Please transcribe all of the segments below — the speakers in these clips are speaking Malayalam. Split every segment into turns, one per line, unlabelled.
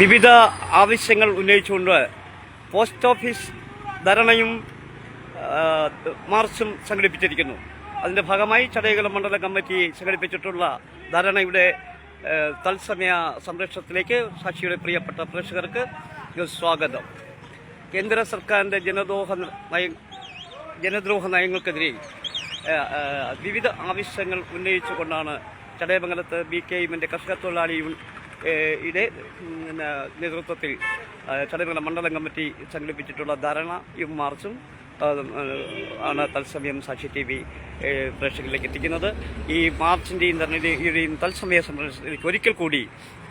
വിവിധ ആവശ്യങ്ങൾ ഉന്നയിച്ചുകൊണ്ട് പോസ്റ്റ് ഓഫീസ് ധരണയും മാർച്ചും സംഘടിപ്പിച്ചിരിക്കുന്നു. അതിന്റെ ഭാഗമായി ചടയകുളം മണ്ഡല കമ്മിറ്റി സംഘടിപ്പിച്ചിട്ടുള്ള ധരണയുടെ തത്സമയ സംരക്ഷണത്തിലേക്ക് സാക്ഷിയുടെ പ്രിയപ്പെട്ട പ്രേക്ഷകർക്ക് സ്വാഗതം. കേന്ദ്ര സർക്കാരിന്റെ ജനദ്രോഹ നയ ജനദ്രോഹ നയങ്ങൾക്കെതിരെ വിവിധ ആവശ്യങ്ങൾ ഉന്നയിച്ചുകൊണ്ടാണ് ചടയമംഗലത്ത് ബി കെ എമ്മിന്റെ കർഷക തൊഴിലാളി യുടെ നേതൃത്വത്തിൽ ചടയമംഗലം മണ്ഡലം കമ്മിറ്റി സംഘടിപ്പിച്ചിട്ടുള്ള ധരണയും മാർച്ചും ആ, ആ, ആണ് തത്സമയം സാക്ഷി ടി വി പ്രേക്ഷകരിലേക്ക് എത്തിക്കുന്നത്. ഈ മാർച്ചിന്റെയും ധരണിയുടെയും തത്സമയ സംരക്ഷണത്തിലേക്ക് ഒരിക്കൽ കൂടി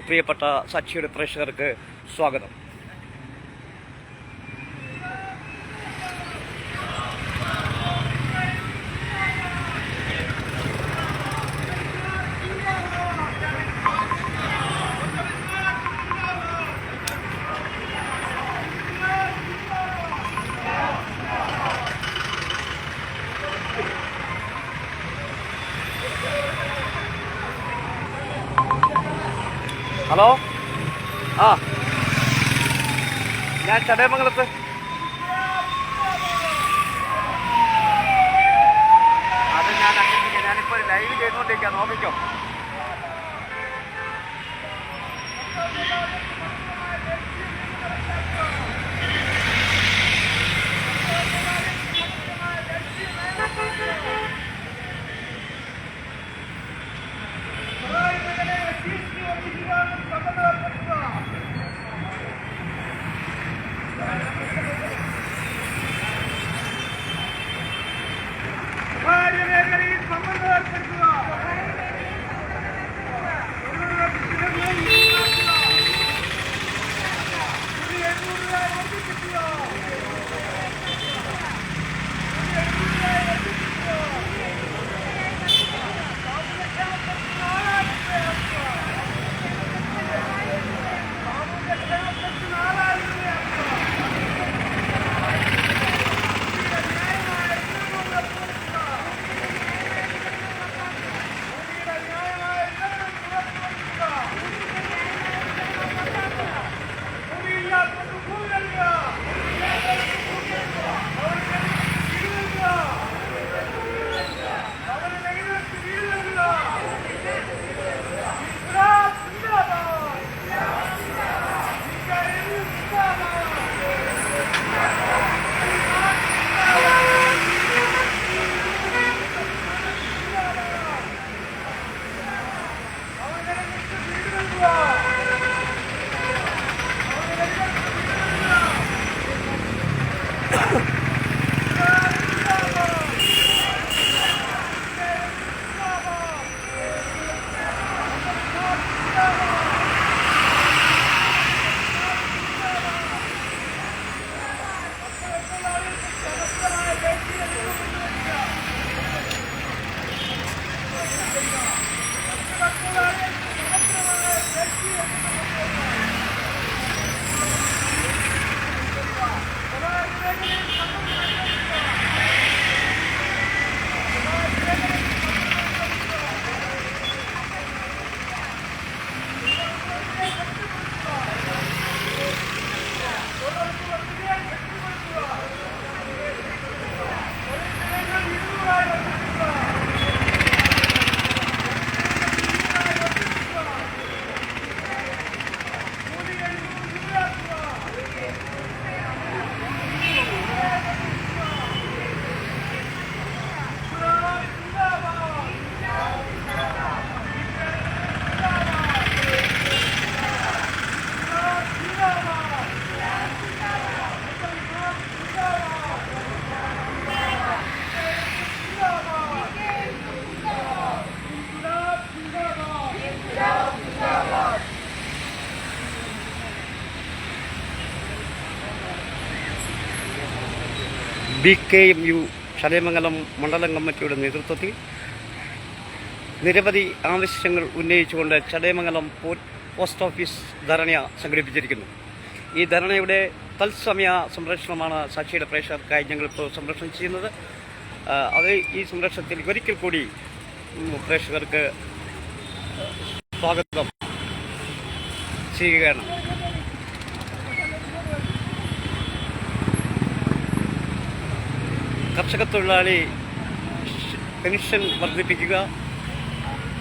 പ്രിയപ്പെട്ട സാക്ഷിയുടെ പ്രേക്ഷകർക്ക് സ്വാഗതം. ചടയമംഗലത്ത് അത് ഞാൻ ഞാനിപ്പോൾ ലൈവ് ചെയ്തുകൊണ്ടിരിക്കുക നോക്കിക്കോ B K M U Chadayamangalam മണ്ഡലം കമ്മിറ്റിയുടെ നേതൃത്വത്തിൽ നിരവധി ആവശ്യങ്ങൾ ഉന്നയിച്ചുകൊണ്ട് ചടയമംഗലം പോസ്റ്റ് ഓഫീസ് ധരണ സംഘടിപ്പിച്ചിരിക്കുന്നു. ഈ ധരണയുടെ തത്സമയ സംരക്ഷണമാണ് സാക്ഷിയുടെ പ്രേക്ഷകർക്കായി ഞങ്ങളിപ്പോൾ സംരക്ഷണം ചെയ്യുന്നത്. അത് ഈ സംരക്ഷണത്തിൽ ഒരിക്കൽ കൂടി പ്രേക്ഷകർക്ക്
സ്വാഗതം ചെയ്യുകയാണ്. കർഷക തൊഴിലാളി പെൻഷൻ വർദ്ധിപ്പിക്കുക.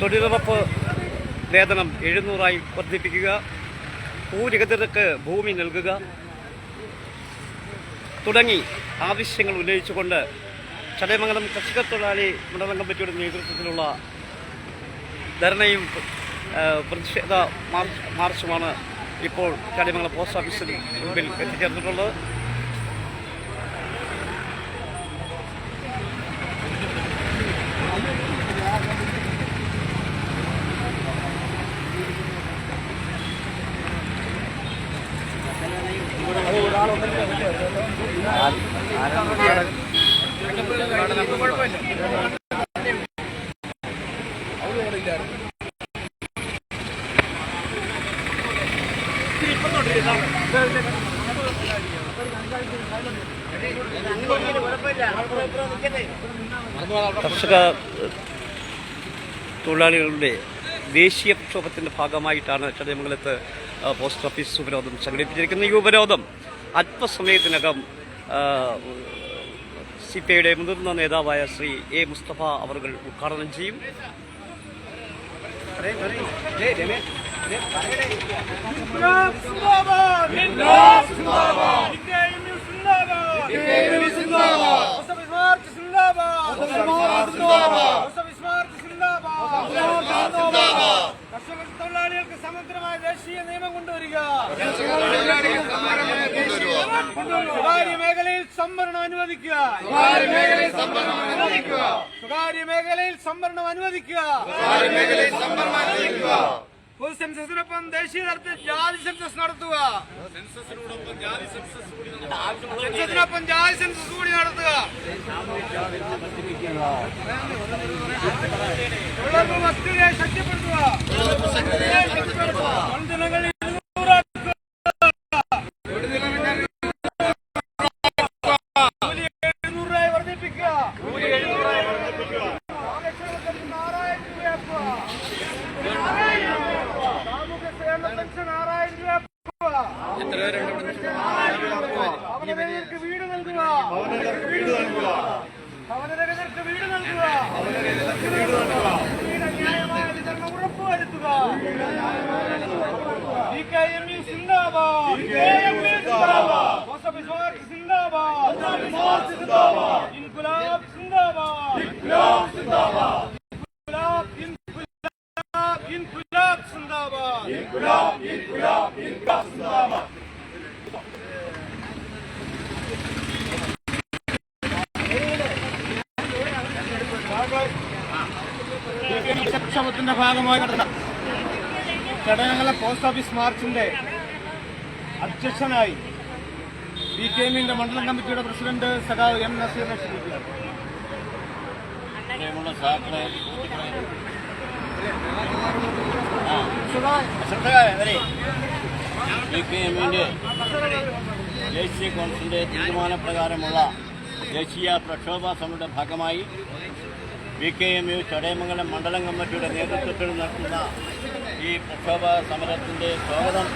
തൊഴിലുറപ്പ് വേതനം എഴുന്നൂറായി വർദ്ധിപ്പിക്കുക. ഭൂരഹിതർക്ക് ഭൂമി നൽകുക. തുടങ്ങി ആവശ്യങ്ങൾ ഉന്നയിച്ചുകൊണ്ട് ചടയമംഗലം കർഷക തൊഴിലാളി മണ്ഡലം കമ്മിറ്റിയുടെ നേതൃത്വത്തിലുള്ള ധർണയും പ്രതിഷേധ മാർച്ച് മാർച്ചുമാണ് ഇപ്പോൾ ചടയമംഗലം പോസ്റ്റ് ഓഫീസിന് മുമ്പിൽ എത്തിച്ചേർന്നിട്ടുള്ളത്. കർഷക തൊഴിലാളികളുടെ ദേശീയ പ്രക്ഷോഭത്തിന്റെ ഭാഗമായിട്ടാണ് ചടയമംഗലത്ത് പോസ്റ്റ് ഓഫീസ് ഉപരോധം സംഘടിപ്പിച്ചിരിക്കുന്നത്. ഈ ഉപരോധം അല്പസമയത്തിനകം സി പി ഐയുടെ മുതിർന്ന നേതാവായ ശ്രീ എ മുസ്തഫ അവർ ഉദ്ഘാടനം ചെയ്യും.
ഇൻക്ലാബ് സിന്ദാബാദ് ഇൻക്ലാബ് സിന്ദാബാദ് ഡികെഎംയു സിന്ദാബാദ് ഡികെഎംയു സിന്ദാബാദ് മുസ്തഫ മാർച്ച് സിന്ദാബാദ് മുസ്തഫ മാർച്ച് സിന്ദാബാദ് മുസ്തഫ മാർച്ച് സിന്ദാബാദ് കർഷക തൊഴിലാളികൾക്ക് സമഗ്രമായ ദേശീയ നിയമം കൊണ്ടുവരിക സ്വകാര്യ മേഖലയിൽ സംവരണം അനുവദിക്കുക. സ്വകാര്യ മേഖലയിൽ സംവരണം അനുവദിക്കുക. സ്വകാര്യ മേഖലയിൽ സംവരണം അനുവദിക്കുക. പൊതു സെൻസസിനൊപ്പം ദേശീയ തലത്തിൽ ജാതി സെൻസസ് നടത്തുക. സെൻസസിനൊപ്പം ജാതി സെൻസസ് കൂടി നടത്തുക. തൊഴിലുറപ്പ് വസ്തുതയെ ശക്തിപ്പെടുത്തുക. വൻജനങ്ങൾ ഇരുന്നൂറാക്കുക. കൂലി എഴുന്നൂറ് രൂപയായി വർദ്ധിപ്പിക്കുക ആകർഷകർക്ക് ആറായിരം രൂപയാക്കുക സാമൂഹ്യ സേവന പെൻഷൻ ആറായിരം രൂപ ഭവനരഹിതർക്ക് വീട് നൽകുക ഭവനരഹിതർക്ക് വീട് നൽകുക വീട് ന്യായമായ വിതരണം ഉറപ്പുവരുത്തുക DKMU സിന്ദാബാദ് പോസ്റ്റ് ഓഫീസ് മാർച്ച് സിന്ദാബാദ് ഇൻകുലാബ് സിന്ദാബാദ് ഇൻകുലാബ് ഇൻകുലാബ് ഇൻകുലാബ് സിന്ദാബാദ് പ്രക്ഷോഭത്തിന്റെ ഭാഗമായി നടന്ന ചടയമംഗലം പോസ്റ്റ് ഓഫീസ് മാർച്ചിന്റെ അധ്യക്ഷനായി ബി കെ എമ്മിന്റെ മണ്ഡലം കമ്മിറ്റിയുടെ പ്രസിഡന്റ് സഖാവ് എം നസീറിനെ ക്ഷണിക്കുകയാണ്.
പ്രിയമുള്ള പി എമ്മിന്റെ ദേശീയ കോൺഗ്രസിന്റെ തീരുമാനപ്രകാരമുള്ള ദേശീയ പ്രക്ഷോഭ സമരയുടെ ഭാഗമായി V K M U Chadayamangalam മണ്ഡലം കമ്മിറ്റിയുടെ നേതൃത്വത്തിൽ നടത്തുന്ന ഈ പ്രക്ഷോഭ സമരത്തിന്റെ സ്വാഗതം.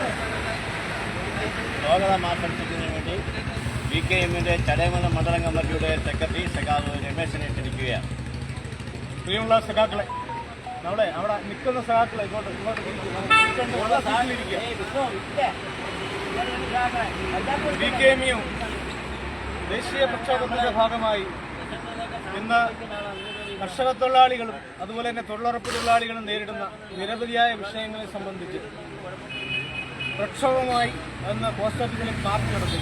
സ്വാഗതം ആശംസിക്കുന്നതിന് വേണ്ടി വി. കെ എമ്മിന്റെ ചടയമംഗലം മണ്ഡലം കമ്മിറ്റിയുടെ സെക്രട്ടറി സഖാവ് രമേശനെ ക്ഷണിക്കുകയാണ്
പ്രിയമുള്ള സഖാക്കളെ അവിടെ അവിടെ നിൽക്കുന്ന സഖാക്കളെ ഇങ്ങോട്ട് ഇങ്ങോട്ട് ബി കെ എം യു ദേശീയ പ്രക്ഷോഭത്തിന്റെ ഭാഗമായി ഇന്ന് കർഷക തൊഴിലാളികളും അതുപോലെ തന്നെ തൊഴിലുറപ്പ് തൊഴിലാളികളും നേരിടുന്ന നിരവധിയായ വിഷയങ്ങളെ സംബന്ധിച്ച് പ്രക്ഷോഭമായി ഇന്ന് പോസ്റ്റ് ഓഫീസിലെ മാർച്ച് നടത്തി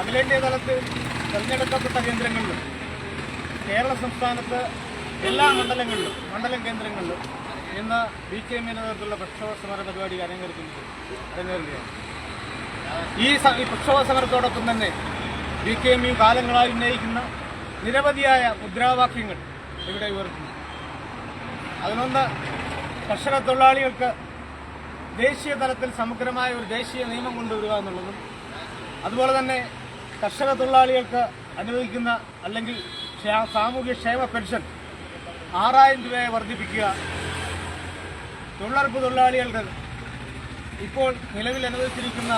അഖിലേന്ത്യാ തലത്തിൽ തെരഞ്ഞെടുക്കപ്പെട്ട കേന്ദ്രങ്ങളിലും കേരള സംസ്ഥാനത്ത് എല്ലാ മണ്ഡലങ്ങളിലും മണ്ഡലം കേന്ദ്രങ്ങളിലും ഇന്ന് ബി കെ എമ്മിന് നേതൃത്വത്തിലുള്ള പ്രക്ഷോഭ സമര പരിപാടി അരങ്ങേറുന്നത് അരങ്ങേറുകയാണ്. ഈ പ്രക്ഷോഭ സമരത്തോടൊപ്പം തന്നെ ബി കെ എം കാലങ്ങളായി ഉന്നയിക്കുന്ന നിരവധിയായ മുദ്രാവാക്യങ്ങൾ ഇവിടെ ഉയർത്തുന്നു. അതിനൊന്ന് കർഷക തൊഴിലാളികൾക്ക് ദേശീയ തലത്തിൽ സമഗ്രമായ ഒരു ദേശീയ നിയമം കൊണ്ടുവരിക എന്നുള്ളതും അതുപോലെ തന്നെ കർഷക തൊഴിലാളികൾക്ക് അനുവദിക്കുന്ന അല്ലെങ്കിൽ സാമൂഹ്യ ക്ഷേമ പെൻഷൻ ആറായിരം രൂപയെ വർദ്ധിപ്പിക്കുക. തൊഴിലുറപ്പ് തൊഴിലാളികൾക്ക് ഇപ്പോൾ നിലവിൽ അനുവദിച്ചിരിക്കുന്ന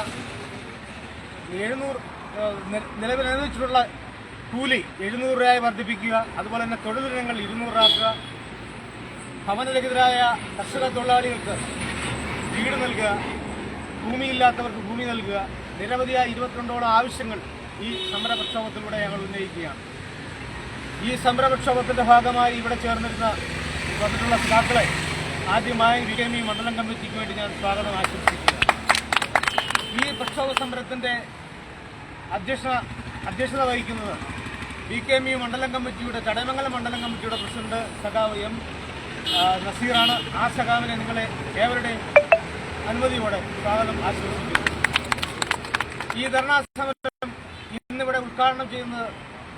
എഴുന്നൂറ് നിലവിൽ അനുവദിച്ചിട്ടുള്ള കൂലി എഴുന്നൂറ് രൂപയായി വർദ്ധിപ്പിക്കുക. അതുപോലെ തന്നെ തൊഴിൽ ദിനങ്ങൾ ഇരുന്നൂറാക്കുക ഭവനരഹിതരായ കർഷക തൊഴിലാളികൾക്ക് വീട് നൽകുക. ഭൂമിയില്ലാത്തവർക്ക് ഭൂമി നൽകുക. നിരവധിയായ ഇരുപത്തിരണ്ടോളം ആവശ്യങ്ങൾ ഈ സമര പ്രക്ഷോഭത്തിലൂടെ ഞങ്ങൾ ഉന്നയിക്കുകയാണ്. ഈ സമര പ്രക്ഷോഭത്തിന്റെ ഭാഗമായി ഇവിടെ ചേർന്നിരുന്ന വന്നിട്ടുള്ള സഖാക്കളെ ആദ്യമായി വി എം മണ്ഡലം കമ്മിറ്റിക്ക് വേണ്ടി ഞാൻ സ്വാഗതം ആശംസിക്കുന്നു. ഈ പ്രക്ഷോഭ സമരത്തിന്റെ അധ്യക്ഷ അധ്യക്ഷത വഹിക്കുന്നത് വി കെ എം ഇ മണ്ഡലം കമ്മിറ്റിയുടെ ചടയമംഗലം മണ്ഡലം കമ്മിറ്റിയുടെ പ്രസിഡന്റ് സഖാവ് എം നസീറാണ്. ആ സഖാവിനെ നിങ്ങളെ ഏവരുടെയും അനുമതിയോടെ സ്വാഗതം ആശംസിക്കുന്നു. ഈ ധർണാ സമരം ഇന്നിവിടെ ഉദ്ഘാടനം ചെയ്യുന്നത്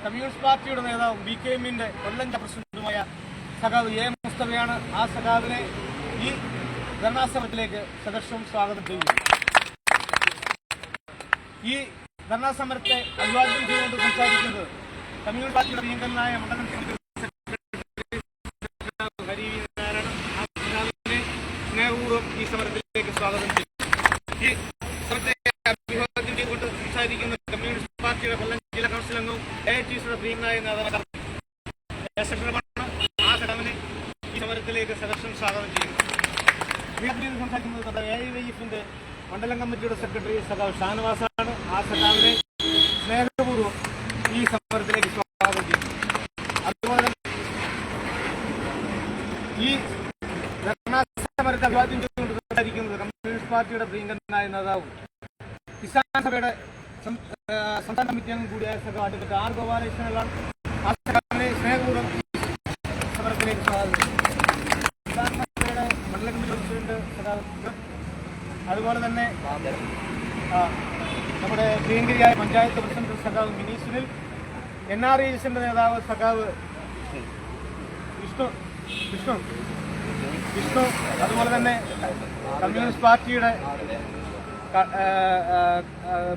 കമ്മ്യൂണിസ്റ്റ് പാർട്ടിയുടെ നേതാവും ബി കെ എമ്മിന്റെ കൊല്ലം പ്രസിഡന്റുമായ സഖാവ് എ മുസ്തഫയാണ് ആ സഖാവിനെ ഈ ധർണാസമരത്തിലേക്ക് സദർശവും സദർശം സ്വാഗതം ചെയ്യുന്നു ഈ ധർണാസമരത്തെ അഭിവാദ്യം ചെയ്തുകൊണ്ട് സംസാരിക്കുന്നത് കമ്മ്യൂണിസ്റ്റ് പാർട്ടിയുടെ പ്രിയങ്കരനായ മണ്ഡലം ഹരി. നാരായണൻ ആ സഖാവിനെ സ്നേഹപൂർവം ഈ സമരത്തിലേക്ക് സ്വാഗതം ചെയ്യുന്നു ഈ സമരത്തെ അഭിവാദ്യം ചെയ്തുകൊണ്ട് സംസാരിക്കുന്ന കമ്മ്യൂണിസ്റ്റ് പാർട്ടിയുടെ കൊല്ലം ജില്ലാ കൗൺസിൽ അംഗവും പ്രിയനായ നേതാവ് ദേശമാണ് ആ ഘടകനെ ഈ സമരത്തിലേക്ക് സെലക്ഷൻ സ്വാഗതം ചെയ്യുന്നു. സംസാരിക്കുന്നത് എ ഐ വൈ എഫിന്റെ മണ്ഡലം കമ്മിറ്റിയുടെ സെക്രട്ടറി സഖാവ് ഷാനവാസാണ്. ആ സഖാവിനെ സ്നേഹപൂർവം ഈ സമരത്തിലേക്ക് സ്വാഗതം ചെയ്യുന്നു. അതുപോലെ ഈ സമരത്തെ അഭിവാദ്യം ചെയ്തുകൊണ്ട് സംസാരിക്കുന്നത് കമ്മ്യൂണിസ്റ്റ് പാർട്ടിയുടെ പ്രിയങ്കരനായ നേതാവും കിസാൻ സഭയുടെ സംസ്ഥാന കമ്മിറ്റി അംഗം കൂടിയായ സഹ അഡ്വക്കേറ്റ് ആർ ഗോപാലകൃഷ്ണൻ സ്നേഹപൂർവം സമരത്തിലേക്ക് സ്വാഗതം. മണ്ഡല കമ്മിറ്റി പ്രസിഡന്റ് അതുപോലെ തന്നെ നമ്മുടെ പ്രിയങ്കരിയായ പഞ്ചായത്ത് പ്രസിഡന്റ് സഖാവ് Mini Sunil N R I എസിന്റെ നേതാവ് സഖാവ് വിഷ്ണു വിഷ്ണു വിഷ്ണു അതുപോലെ തന്നെ കമ്മ്യൂണിസ്റ്റ് പാർട്ടിയുടെ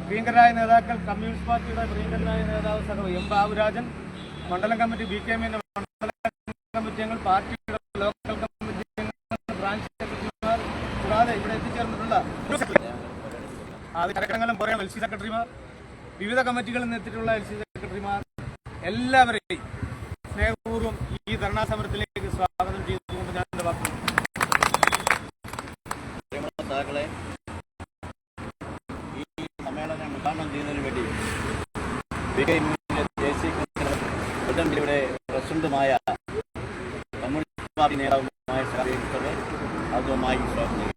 പ്രിയങ്കരായ നേതാക്കൾ കമ്മ്യൂണിസ്റ്റ് പാർട്ടിയുടെ ഭീകരനായ നേതാവ് സഹ എം ബാബുരാജൻ മണ്ഡലം കമ്മിറ്റി ബി കെ എമ്മിന്റെ കമ്മിറ്റി അംഗങ്ങൾ പാർട്ടിയുടെ ലോക്കൽ കമ്മിറ്റി ബ്രാഞ്ച് സെക്രട്ടറിമാർ കൂടാതെ ഇവിടെ എത്തിച്ചേർന്നിട്ടുള്ള പറയാം എൽ സി സെക്രട്ടറിമാർ വിവിധ കമ്മിറ്റികളിൽ നിന്ന് എത്തിയിട്ടുള്ള എൽ സി സെക്രട്ടറിമാർ എല്ലാവരെയും സ്നേഹപൂർവം ഈ ധർണാ സമരത്തിലേക്ക് സ്വാഗതം ചെയ്തുകൊണ്ട് ഞാൻ എന്റെ വാക്കുകൾ
പ്രിയമുള്ള സഹാക്കളെ ഈ സമ്മേളനം ഉദ്ഘാടനം ചെയ്യുന്നതിന് വേണ്ടി ബി കെ എമ്മിന്റെ ദേശീയ കൗൺസിലർ കൊല്ലം ജില്ലയുടെ പ്രസിഡന്റുമായ കമ്മ്യൂണിസ്റ്റ് പാർട്ടി നേതാവുമായ സഹാബികളെ ആദ്യമായി സ്വാഗതം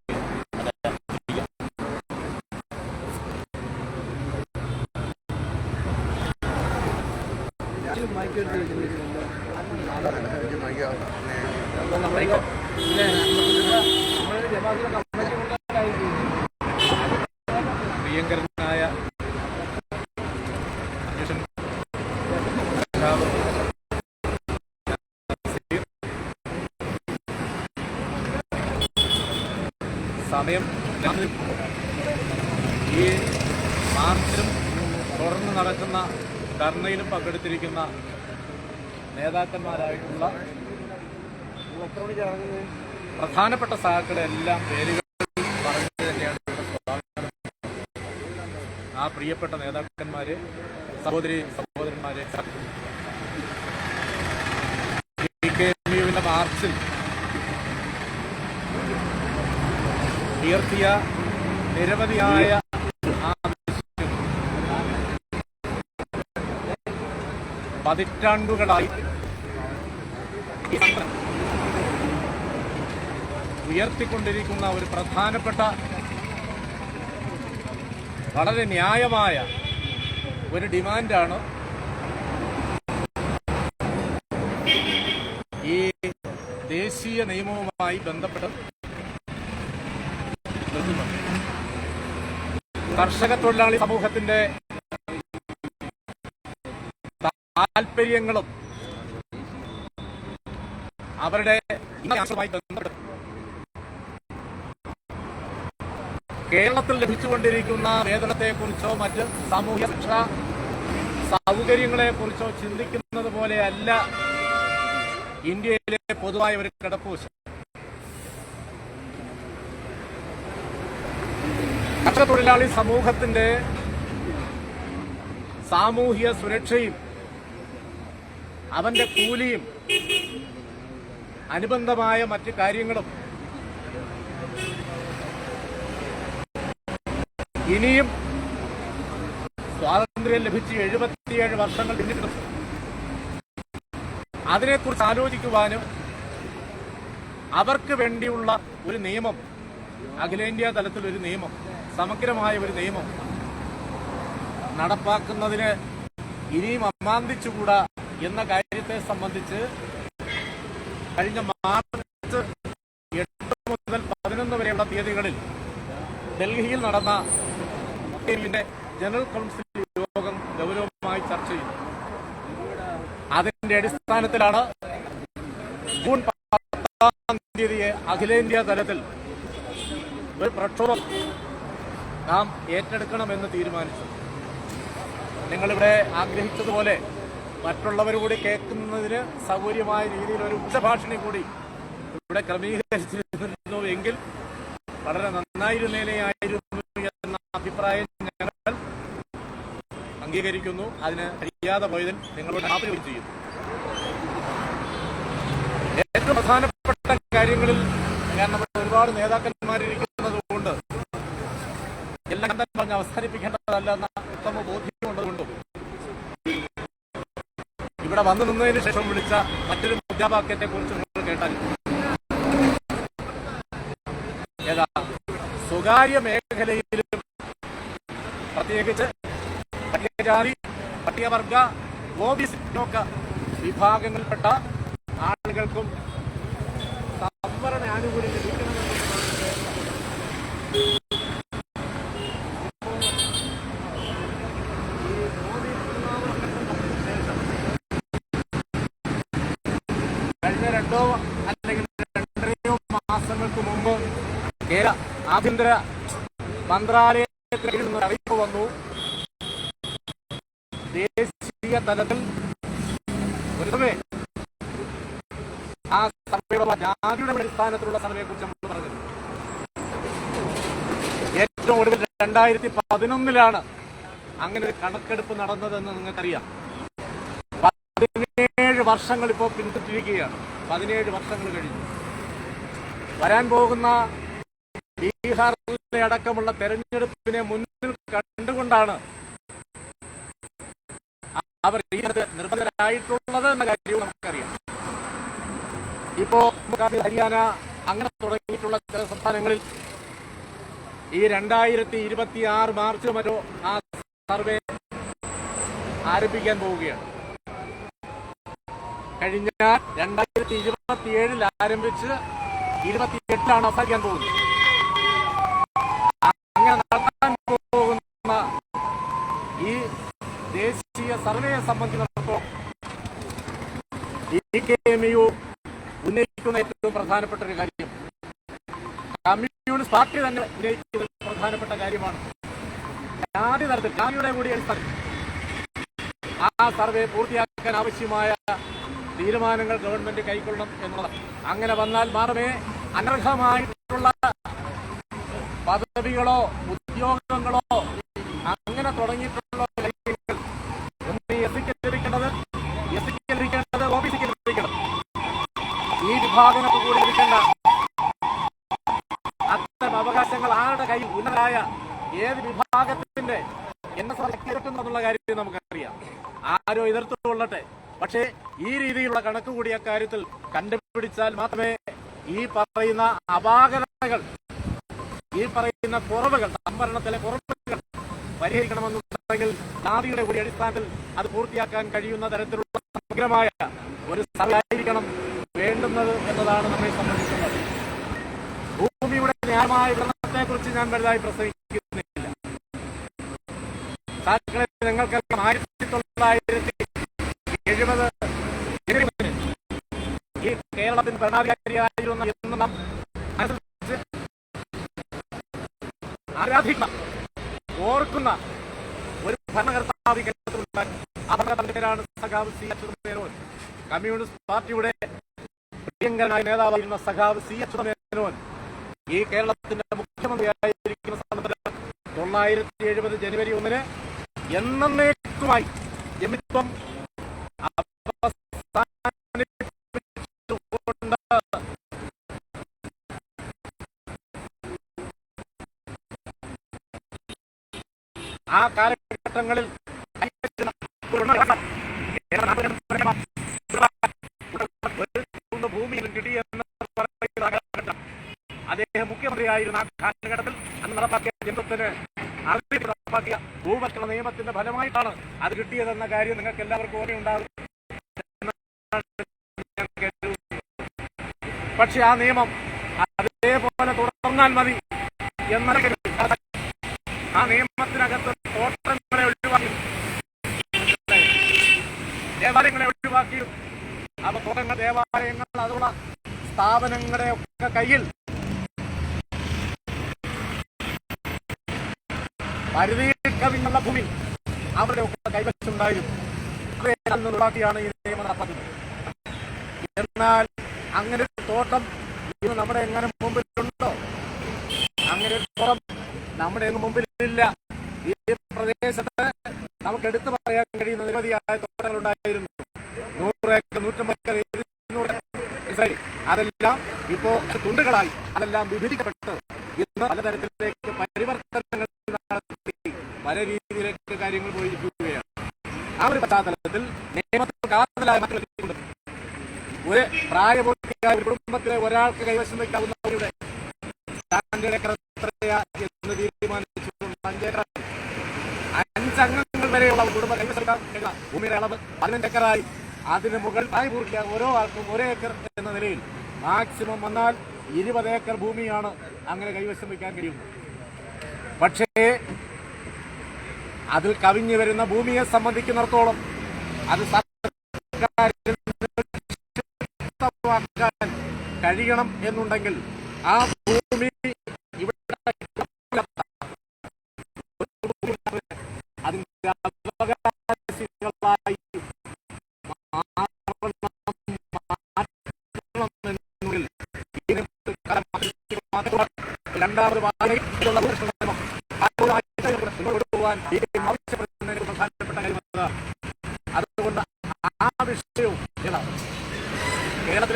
ചെയ്യുകയാണ് അത് ചെയ്യുക.
പ്രിയങ്കരനായ അധ്യക്ഷൻ സഖാവ് നസീർ. സമയം. ഈ മാർച്ചിലും തുടർന്ന് നടക്കുന്ന ധർണയിലും പങ്കെടുത്തിരിക്കുന്ന നേതാക്കന്മാരായിട്ടുള്ള പ്രധാനപ്പെട്ട സഹാക്കളുടെ എല്ലാം പേരുകൾ തന്നെയാണ് ആ പ്രിയപ്പെട്ട നേതാക്കന്മാര് സഹോദരി സഹോദരന്മാരെ മാർച്ചിൽ ഉയർത്തിയ നിരവധിയായ പതിറ്റാണ്ടുകളായി ഉയർത്തിക്കൊണ്ടിരിക്കുന്ന ഒരു പ്രധാനപ്പെട്ട വളരെ ന്യായമായ ഒരു ഡിമാൻഡാണ് ഈ ദേശീയ നിയമവുമായി ബന്ധപ്പെട്ട് കർഷക തൊഴിലാളി സമൂഹത്തിന്റെ താല്പര്യങ്ങളും അവരുടെ കേരളത്തിൽ ലഭിച്ചുകൊണ്ടിരിക്കുന്ന വേതനത്തെക്കുറിച്ചോ മറ്റ് സാമൂഹ്യ ശിക്ഷാ സൗകര്യങ്ങളെക്കുറിച്ചോ ചിന്തിക്കുന്നത് പോലെയല്ല ഇന്ത്യയിലെ പൊതുവായ ഒരു കിടപ്പുവശം. കർഷക തൊഴിലാളി സമൂഹത്തിന്റെ സാമൂഹിക സുരക്ഷയും അവന്റെ കൂലിയും അനുബന്ധമായ മറ്റ് കാര്യങ്ങളും ഇനിയും സ്വാതന്ത്ര്യം ലഭിച്ച് എഴുപത്തിയേഴ് വർഷങ്ങൾ പിന്നിട്ടും അതിനെക്കുറിച്ച് ആലോചിക്കുവാനും അവർക്ക് വേണ്ടിയുള്ള ഒരു നിയമം അഖിലേന്ത്യാ തലത്തിൽ ഒരു നിയമം. സമഗ്രമായ ഒരു നിയമം നടപ്പാക്കുന്നതിന് ഇനിയും അമാന്തിച്ചുകൂടാ എന്ന കാര്യത്തെ സംബന്ധിച്ച് കഴിഞ്ഞ മാർച്ച് എട്ട് മുതൽ പതിനൊന്ന് വരെയുള്ള തീയതികളിൽ ഡൽഹിയിൽ നടന്ന ജനറൽ കൗൺസിൽ യോഗം ഗൗരവമായി ചർച്ച ചെയ്തു. അതിന്റെ അടിസ്ഥാനത്തിലാണ് ജൂൺ പത്താം തീയതിയെ അഖിലേന്ത്യാ തലത്തിൽ ഒരു പ്രക്ഷോഭം നാം ഏറ്റെടുക്കണമെന്ന് തീരുമാനിച്ചു. നിങ്ങളിവിടെ ആഗ്രഹിച്ചതുപോലെ മറ്റുള്ളവർ കൂടി കേൾക്കുന്നതിന് സൗകര്യമായ രീതിയിൽ ഒരു ഉച്ചഭാഷണി കൂടി ഇവിടെ ക്രമീകരിച്ചിരുന്നു എങ്കിൽ വളരെ നന്നായിരുന്നേനെയായിരുന്നു എന്ന അഭിപ്രായം ഞങ്ങൾ അംഗീകരിക്കുന്നു. അതിന് കഴിയാതെ പോയതിൽ നിങ്ങളോട് ആഗ്രഹം ചെയ്യുന്നു. ഏറ്റവും പ്രധാനപ്പെട്ട കാര്യങ്ങളിൽ ഞാൻ നമ്മുടെ ഒരുപാട് നേതാക്കന്മാരിരിക്കും പറഞ്ഞ് അവസാനിപ്പിക്കേണ്ടതല്ല എന്ന ഉത്തമ ബോധ്യമുള്ളതുകൊണ്ടും ഇവിടെ വന്നു നിന്നതിന് ശേഷം വിളിച്ച മറ്റൊരു മുദ്രാവാക്യത്തെ കുറിച്ച് നിങ്ങൾ കേട്ടാൽ ഏതാ? സ്വകാര്യ മേഖലയിലും പ്രത്യേകിച്ച് പട്ടികജാതി പട്ടികവർഗ ഒ വിഭാഗങ്ങളിൽപ്പെട്ട ആളുകൾക്കും സംവരണ ആനുകൂല്യം ലഭിക്കണമെന്നുള്ളതാണ് കഴിഞ്ഞ രണ്ടോ അല്ലെങ്കിൽ രണ്ടരയോ മാസങ്ങൾക്ക് മുമ്പ് കേരള ആഭ്യന്തര മന്ത്രാലയത്തിൽ അറിയിപ്പ് വന്നു. ദേശീയ തലത്തിൽ ഒരു ആ സർവേയുടെ ജാതിയുടെ അടിസ്ഥാനത്തിലുള്ള സർവേയെ കുറിച്ച് നമ്മൾ പറഞ്ഞത് ഏറ്റവും ഒടുവിൽ രണ്ടായിരത്തി പതിനൊന്നിലാണ് അങ്ങനെ ഒരു കണക്കെടുപ്പ് നടന്നതെന്ന് നിങ്ങൾക്കറിയാം. പതിനേഴ് വർഷങ്ങൾ ഇപ്പോൾ പിന്തുടരുകയാണ്. പതിനേഴ് വർഷങ്ങൾ കഴിഞ്ഞു. വരാൻ പോകുന്ന ബീഹാറിലെ അടക്കമുള്ള തെരഞ്ഞെടുപ്പിനെ മുന്നിൽ കണ്ടുകൊണ്ടാണ് അവർ നിർബന്ധരായിട്ടുള്ളത് എന്ന കാര്യവും നമുക്കറിയാം. ഇപ്പോ ഹരിയാന അങ്ങനെ തുടങ്ങിയിട്ടുള്ള ചില സംസ്ഥാനങ്ങളിൽ ഈ രണ്ടായിരത്തി ഇരുപത്തി ആറ് മാർച്ച് മറ്റോ ആ സർവേ ആരംഭിക്കാൻ പോവുകയാണ്. കഴിഞ്ഞ രണ്ടായിരത്തി ഇരുപത്തിയേഴിൽ ആരംഭിച്ച് ഇരുപത്തിയെട്ടിലാണ് അവസാനിക്കാൻ പോകുന്നത്. അങ്ങനെ നടത്താൻ പോകുന്ന ഈ ദേശീയ സർവേയെ സംബന്ധിച്ചിടത്തോളം കെ എം യു ഉന്നയിക്കുന്ന ഏറ്റവും പ്രധാനപ്പെട്ട ഒരു കാര്യം കമ്മ്യൂണിസ്റ്റ് പാർട്ടി തന്നെ ഉന്നയിക്കുന്ന പ്രധാനപ്പെട്ട കാര്യമാണ്. ജാതി തരത്തിൽ ജാതിയുടെ കൂടി ആ സർവേ പൂർത്തിയാക്കാൻ ആവശ്യമായ തീരുമാനങ്ങൾ ഗവൺമെന്റ് കൈക്കൊള്ളണം എന്നുള്ളത്. അങ്ങനെ വന്നാൽ മാത്രമേ അനർഹമായിട്ടുള്ള പദവികളോ ഉദ്യോഗങ്ങളോ അങ്ങനെ തുടങ്ങിയിട്ടുള്ള കാര്യങ്ങൾ ഒന്ന് എസ് സിക്ക് ലഭിക്കേണ്ടത് ഈ വിഭാഗങ്ങൾക്ക് കൂടി ലഭിക്കേണ്ട അത്തരം അവകാശങ്ങൾ ആരുടെ കയ്യിൽ ഉന്നതരായ ഏത് വിഭാഗത്തിന്റെ എന്നെ എത്തുന്നുള്ള കാര്യം നമുക്കറിയാം. ആരോ എതിർത്തുകൊള്ളട്ടെ പക്ഷേ ഈ രീതിയിലുള്ള കണക്ക് കൂടി കാര്യത്തിൽ കണ്ടുപിടിച്ചാൽ മാത്രമേ ഈ പറയുന്ന അപാകതകൾ ഈ പറയുന്ന കുറവുകൾ സംവരണത്തിലെ കുറവുകൾ പരിഹരിക്കണമെന്നുണ്ടെങ്കിൽ ജാതിയുടെ കൂടി അടിസ്ഥാനത്തിൽ അത് പൂർത്തിയാക്കാൻ കഴിയുന്ന തരത്തിലുള്ള സമഗ്രമായ ഒരു സ്ഥലമായിരിക്കണം വേണ്ടുന്നത് എന്നതാണ് നമ്മെ സംബന്ധിക്കുന്നത് ഭൂമിയുടെ ന്യായമായ വിതരണത്തെ കുറിച്ച് ഞാൻ വലുതായി പ്രസംഗിക്കുന്നില്ല. ഞങ്ങൾക്കെല്ലാം ആയിരത്തി തൊള്ളായിരത്തി എഴുപത് ഈ കേരളത്തിന് ഭരണാധികാരിയായിരുന്നു എന്ന് നാം അനുസരിച്ച് ആരാധിക്കുന്ന ഓർക്കുന്ന ഒരു ഭരണകർത്താവ് കേരളത്തിലുണ്ടായി ആ ഭരണകർത്താവിന്റെ പേരാണ് സഖാവ് സി അച്യുതമേനോൻ കമ്മ്യൂണിസ്റ്റ് പാർട്ടിയുടെ പ്രിയങ്കരനായ നേതാവായിരുന്ന സഖാവ് സി അച്യുതമേനോൻ ഈ കേരളത്തിന്റെ മുഖ്യമന്ത്രിയായിരിക്കുന്ന സന്ദർഭത്തിൽ തൊള്ളായിരത്തി എഴുപത് ജനുവരി ഒന്നിന് എന്നേക്കുമായി എമിത്വം ആ കാലഘട്ടങ്ങളിൽ അദ്ദേഹം മുഖ്യമന്ത്രിയായിരുന്ന ആ കാലഘട്ടത്തിൽ അന്ന് നടപ്പാക്കിയ ജനത്തിന് ആദ്യം നടപ്പാക്കിയ ഭൂപക്ഷണ നിയമത്തിന്റെ ഫലമായിട്ടാണ് അത് കിട്ടിയതെന്ന കാര്യം നിങ്ങൾക്ക് എല്ലാവർക്കും ഓർമ്മയുണ്ടാകും. പക്ഷെ ആ നിയമം അതേപോലെ തുടർന്നാൽ മതി എന്ന ആ നിയമത്തിനകത്ത് തോട്ടങ്ങളെ ഒഴിവാക്കി. ദേവാലയങ്ങളെ ഒഴിവാക്കി. അപ്പൊ തോട്ടങ്ങൾ ദേവാലയങ്ങൾ അതുള്ള സ്ഥാപനങ്ങളുടെ ഒക്കെ കയ്യിൽ കവിഞ്ഞുള്ള ഭൂമി അവരുടെ ഒക്കെ കൈവശമുണ്ടായിരുന്നു. അവയെ ഒഴിവാക്കിയാണ് ഈ നിയമം നടപ്പാക്കുന്നത്. എന്നാൽ അങ്ങനെ ഒരു തോട്ടം ഇന്ന് നമ്മുടെ എങ്ങനെ മുമ്പിലുണ്ടോ? അങ്ങനെ ഒരു തോട്ടം നമ്മുടെ എങ്ങും മുമ്പിലില്ല. ഈ പ്രദേശത്ത് നമുക്ക് എടുത്തു പറയാൻ കഴിയുന്ന നിരവധിയായ തോട്ടങ്ങളുണ്ടായിരുന്നു നൂറ് ഏക്കർ നൂറ്റമ്പത് ഇരുന്നൂറ് അതെല്ലാം ഇപ്പോ തുണ്ടുകളായി അതെല്ലാം വിഭജിക്കപ്പെട്ട് ഇന്ന് പലതരത്തിലേക്ക് പരിവർത്തനങ്ങൾ പല രീതിയിലേക്ക് കാര്യങ്ങൾ പോയിരിക്കുകയാണ്. ആ ഒരു പശ്ചാത്തലത്തിൽ നിയമത്തിൽ ഒരു പ്രായപൂർത്തിയായ ഒരു കുടുംബത്തിലെ ഒരാൾക്ക് കൈവശം വയ്ക്കാവുന്നവരുടെ എന്ന് തീരുമാനിച്ചിട്ടുണ്ട് അഞ്ചംഗങ്ങൾ വരെയുള്ള കുടുംബ കൈവശം ഭൂമിയുടെ അളവ് പതിനഞ്ച് ഏക്കറായി. അതിന് മുകൾ പ്രായപൂർത്തിയായ ഓരോ ആൾക്കും ഒരേ ഏക്കർ എന്ന നിലയിൽ മാക്സിമം വന്നാൽ ഇരുപത് ഏക്കർ ഭൂമിയാണ് അങ്ങനെ കൈവശം വയ്ക്കാൻ കഴിയുന്നത്. പക്ഷേ അതിൽ കവിഞ്ഞു വരുന്ന ഭൂമിയെ സംബന്ധിക്കുന്നിടത്തോളം അത് കഴിയണം എന്നുണ്ടെങ്കിൽ ആ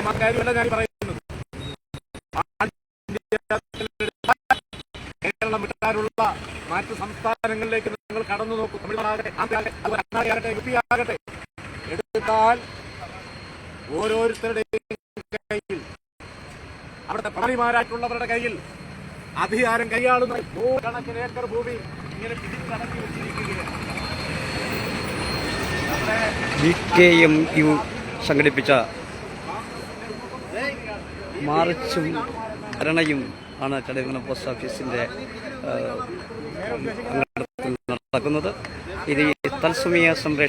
കേരളത്തിലെ മക്കാര്യമല്ല ഞാൻ പറയുന്നത്. കേരളം വിട്ടാനുള്ള മറ്റ് സംസ്ഥാനങ്ങളിലേക്ക് നിങ്ങൾ കടന്നു നോക്കും. തമിഴ്നാടാകട്ടെ ആന്ധ്രയാകട്ടെ കർണാടകയാകട്ടെ യു പി ആകട്ടെ. എടുത്താൽ ഓരോരുത്തരുടെയും കയ്യിൽ അവിടുത്തെ പ്രധാനിമാരായിട്ടുള്ളവരുടെ കയ്യിൽ അധികാരം കൈയാളുന്ന. നൂറുകണക്കിന് ഏക്കർ ഭൂമി ഇങ്ങനെ പിടിച്ചടക്കി വെച്ചിരിക്കുകയാണ്.
ബി കെ സംഘടിപ്പിച്ച മാർച്ചും കരണയും ആണ് ചടയമംഗലം പോസ്റ്റ് ഓഫീസിന്റെ നടക്കുന്നത് ഇത് തത്സമയ സംപ്രേഷണം